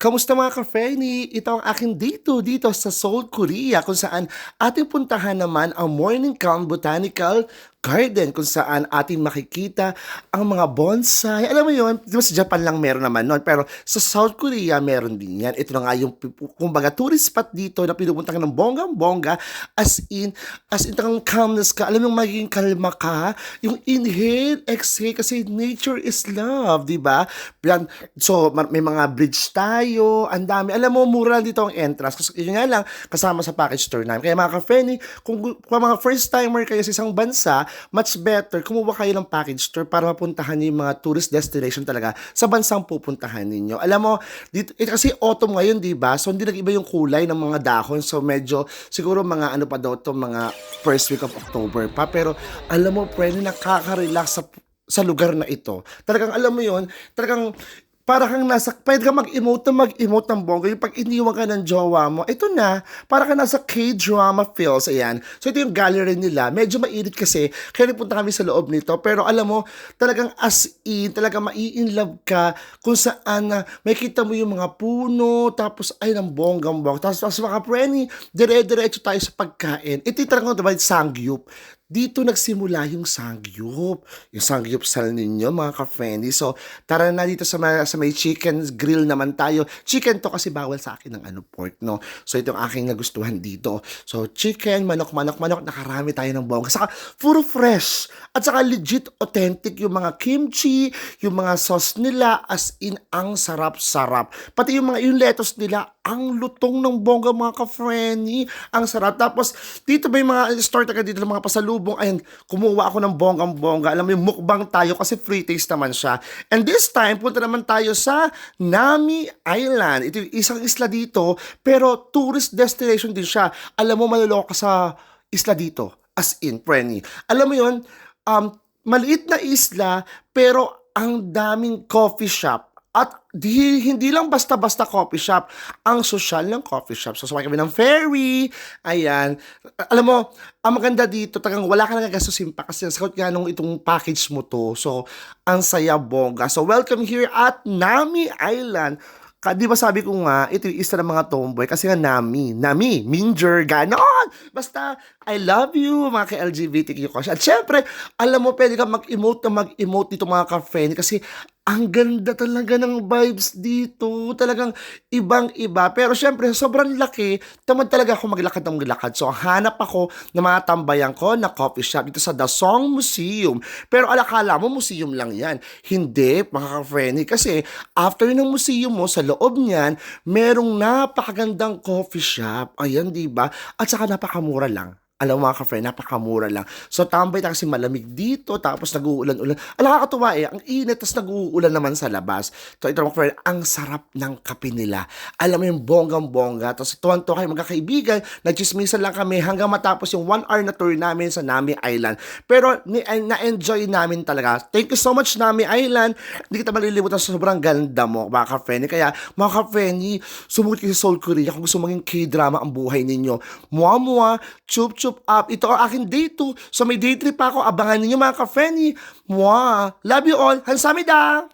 Kamusta mga ka-Frenny? Ito ang aking dito dito sa Seoul, Korea kung saan ating puntahan naman ang Morning Calm Botanical Garden kung saan ating makikita ang mga bonsai. Alam mo yun, di ba sa Japan lang meron naman nun, pero sa South Korea meron din yan. Ito na nga yung, kumbaga, tourist spot dito na pinupunta ka ng bonggang-bongga as in, as in talagang calmness ka. Alam mo yung magiging kalma ka, yung inhale, exhale, kasi nature is love, di ba? So, may mga bridge tayo, ang dami. Alam mo, mura lang dito ang entrance. Kasi yun nga lang, kasama sa package tour namin. Kaya mga ka-friendly, kung, kung mga first timer kayo sa isang bansa, much better, kumuha kayo ng package tour para mapuntahan niyo yung mga tourist destination talaga sa bansang pupuntahan ninyo. Alam mo, dito, eh, kasi autumn ngayon, di ba? So, hindi nag-iba yung kulay ng mga dahon. So, medyo, siguro mga ano pa daw to mga first week of October pa. Pero, alam mo, pwede nakaka-relax sa sa lugar na ito. Talagang alam mo yon talagang para kang nasa, pwede ka mag-emote na mag-emote ng bongga. Yung pag iniwan ka ng jowa mo, ito na, para ka nasa K-drama feels, ayan. So ito yung gallery nila. Medyo mainit kasi, kaya nagpunta kami sa loob nito. Pero alam mo, talagang as in, talagang mai-in love ka kung saan na may kita mo yung mga puno, tapos ay ng bonggang bong. Tapos, tapos mga preni, dire-diretso tayo sa pagkain. Ito yung talagang diba, sangyup dito nagsimula yung sangyup. Yung sangyup sal ninyo, mga ka-friendly. So, tara na dito sa, may, sa may chicken grill naman tayo. Chicken to kasi bawal sa akin ng ano, pork, no? So, ito yung aking nagustuhan dito. So, chicken, manok, manok, manok. Nakarami tayo ng bongga. Saka, puro fresh. At saka legit authentic yung mga kimchi, yung mga sauce nila, as in, ang sarap-sarap. Pati yung mga, yung lettuce nila, ang lutong ng bongga mga ka-friendly. Ang sarap. Tapos, dito may mga store taga dito ng mga pasalubong. Ayun, kumuha ako ng bonggang-bongga. Alam mo yung mukbang tayo kasi free taste naman siya. And this time, punta naman tayo sa Nami Island. Ito yung isang isla dito, pero tourist destination din siya. Alam mo, maluloko ka sa isla dito. As in, Frenny. Alam mo yon um, maliit na isla, pero ang daming coffee shop. At di, hindi lang basta-basta coffee shop, ang social ng coffee shop. So, sumakay kami ng ferry, ayan. Alam mo, ang maganda dito, tagang wala ka nagagastusin pa kasi nasagot nga nung itong package mo to. So, ang saya bongga. So, welcome here at Nami Island. Ka, di ba sabi ko nga, ito yung isa ng mga tomboy kasi nga Nami, Nami, Minger, ganon. Basta, I love you, mga ka-LGBTQ ko. At syempre, alam mo, pwede ka mag-emote na mag-emote dito mga ka-friend kasi ang ganda talaga ng vibes dito. Talagang ibang-iba. Pero syempre, sobrang laki. Tamad talaga ako maglakad ng maglakad. So, hanap ako ng mga tambayan ko na coffee shop dito sa Dasong Museum. Pero alakala mo, museum lang yan. Hindi, mga ka-friendly. Kasi after ng museum mo, sa loob niyan, merong napakagandang coffee shop. Ayan, di ba? At saka napakamura lang. Alam mga ka-friend, napakamura lang. So, tambay na kasi malamig dito, tapos nag-uulan-ulan. Ang nakakatuwa eh, ang init, tapos nag-uulan naman sa labas. So, ito mga friend, ang sarap ng kape nila. Alam mo yung bonggang-bongga. Tapos, tuwan-tuwa kayo magkakaibigan, nagchismisan lang kami hanggang matapos yung one hour na tour namin sa Nami Island. Pero, na-enjoy namin talaga. Thank you so much, Nami Island. Hindi kita malilimutan sa sobrang ganda mo, mga ka-friend. Kaya, mga ka-friend, sumuot kayo sa Seoul Korea kung gusto maging K-drama ang buhay ninyo. Mua-mua, chup-chup up. Ito ang aking day 2. So may day 3 pa ako. Abangan ninyo mga ka-friend. Mua. Love you all. Hansamida!